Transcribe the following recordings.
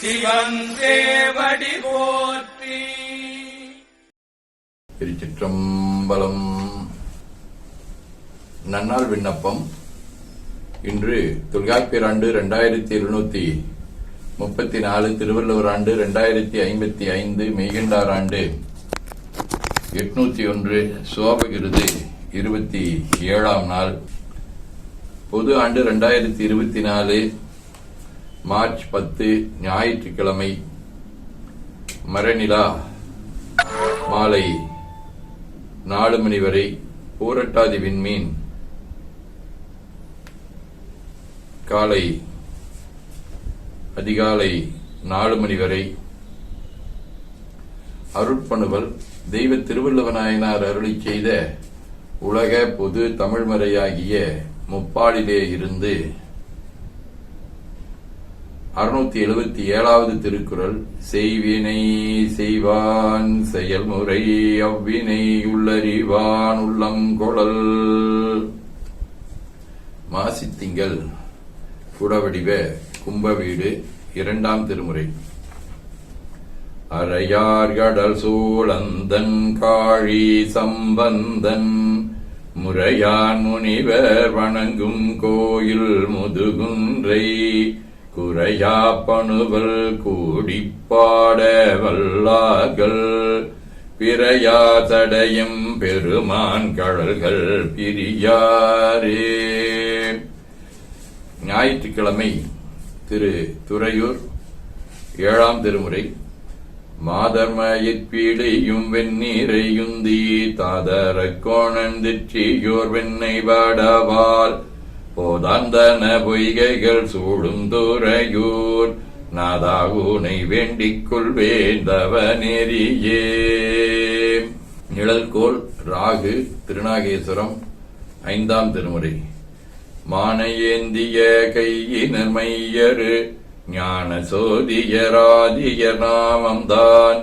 சிவன் தேவடி போற்றி. திருச்சிற்றம்பலம் நன்னால் விண்ணப்பம். இன்று தொல்காப்பியராண்டு இரண்டாயிரத்தி ரெண்டாயிரத்தி இருநூத்தி முப்பத்தி நாலு திருவள்ளுவர் ஆண்டு ரெண்டாயிரத்தி ஐம்பத்தி ஐந்து மெய்கண்டார் ஆண்டு எட்நூத்தி ஒன்று சோபகிருது இருபத்தி ஏழாம் நாள். பொது ஆண்டு ரெண்டாயிரத்தி இருபத்தி நாலு மார்ச் பத்து ஞாயிற்றுக்கிழமை மரநிலா மாலை நாலு மணி வரை பூரட்டாதி விண்மீன் காலை அதிகாலை நாலு மணி வரை அருட்பணுவல் தெய்வ திருவள்ளுவநாயனார் அருளி செய்த உலக பொது தமிழ்மறையாகிய முப்பாலிலே இருந்து அறுநூத்தி எழுபத்தி ஏழாவது திருக்குறள் செய்வினை செய்வான் செயல்முறை அவ்வினை உள்ளறிவான் உள்ளம் கொளல் மாசித்திங்கள் குடவடிவ கும்பவீடு இரண்டாம் திருமுறை. அறையார் கடல் சூழந்தன் காழி சம்பந்தன் முறையான் முனிவர் வணங்கும் கோயில் முதுகுன்றை குறையா பணுவல் கூடிப்பாட வல்லார்கள் பிறையா தடையும் பெருமான் கடல்கள் பிரியாரே. ஞாயிற்றுக்கிழமை திரு துறையூர் ஏழாம் திருமுறை மாதர்மயிற்பீடையும் வெந்நீரையுந்தி தாதர கோணந்திற்றியோர் வெண்ணை வாடவால் போதாந்தன பொய்கைகள் சூடும் துறையூர் நாதாகூனை வேண்டிக் கொள்வேந்தவ நெறியே நிழல்கோல் ராகு திருநாகேஸ்வரம் ஐந்தாம் திருமுறை. மானையேந்திய கையினர் மையரு ஞான சோதியராதியர் நாமம்தான்.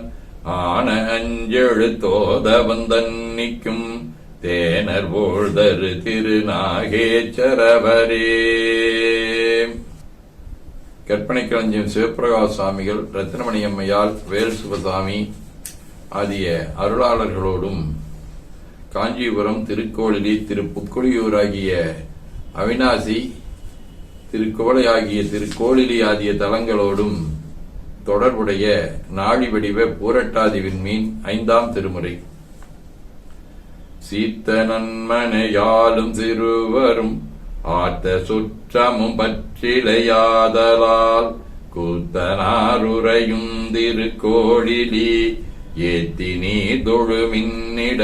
ஆன அஞ்செழுத்தோத தோத வந்தன்னிக்கும் தேனர் போழ்தரு திருநாகேச்சரவரே. கற்பனை கலைஞன் சிவபிரகாஷ் சுவாமிகள் ரத்னமணி அம்மையால் வேல் சுபசாமி ஆகிய அருளாளர்களோடும் காஞ்சிபுரம் திருக்கோளிலி திருப்புக்குழியூர் ஆகிய அவினாசி திருக்கோளை ஆகிய திருக்கோளிலி ஆகிய தலங்களோடும் தொடர்புடைய நாடி வடிவ பூரட்டாதி விண்மீன் ஐந்தாம் திருமுறை. சீத்த நன்மனையாலும் சிறுவரும் ஆத்த சுற்றமும் பற்றிலையாதலால் கூத்தனாருரையும் திருக்கோழிலி ஏத்தி நீ தொழுமின்னிடதீருமே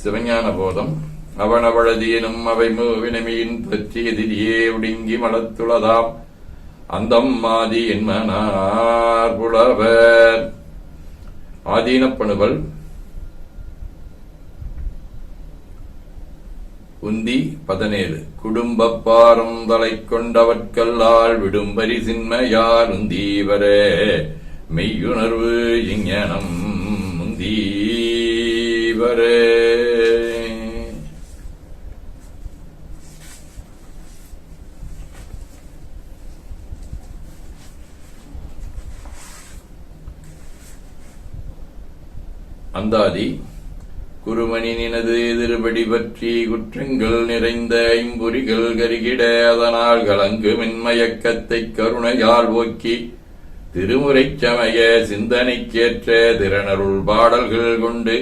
சிவஞான போதம். அவனவழதியினும் அவை மூவினமியின் பற்றி எதிரியே ஒடுங்கி மலத்துளதாம் அந்தம் மாதி என்மனார் புலவர். ஆதீனப்பணுவல் உந்தி பதினேழு. குடும்பப் பாரம் தலை கொண்டவற்கல்லால் விடும்பரி சின்மையார் உந்தீவரே. மெய்யுணர்வு இங்ஞனம் உந்தீவரே. அந்தாதி குருமணி நினது எதிர்படி பற்றி குற்றங்கள் நிறைந்த ஐம்பொறிகள் கருகிட அதனால் கலங்கு மின்மயக்கத்தைக் கருணையால் ஓக்கி திருமுறை சமய சிந்தனைக்கேற்ற திறனருள் பாடல்கள் கொண்டு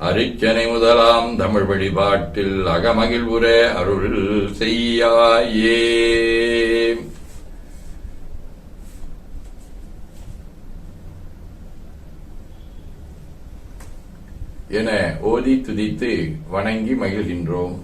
அரிச்சனை முதலாம் தமிழ் வழிபாட்டில் அகமகிழ்வுற அருள் செய்யாயே. என ஓதி துதித்து வணங்கி மகிழ்கின்றோம்.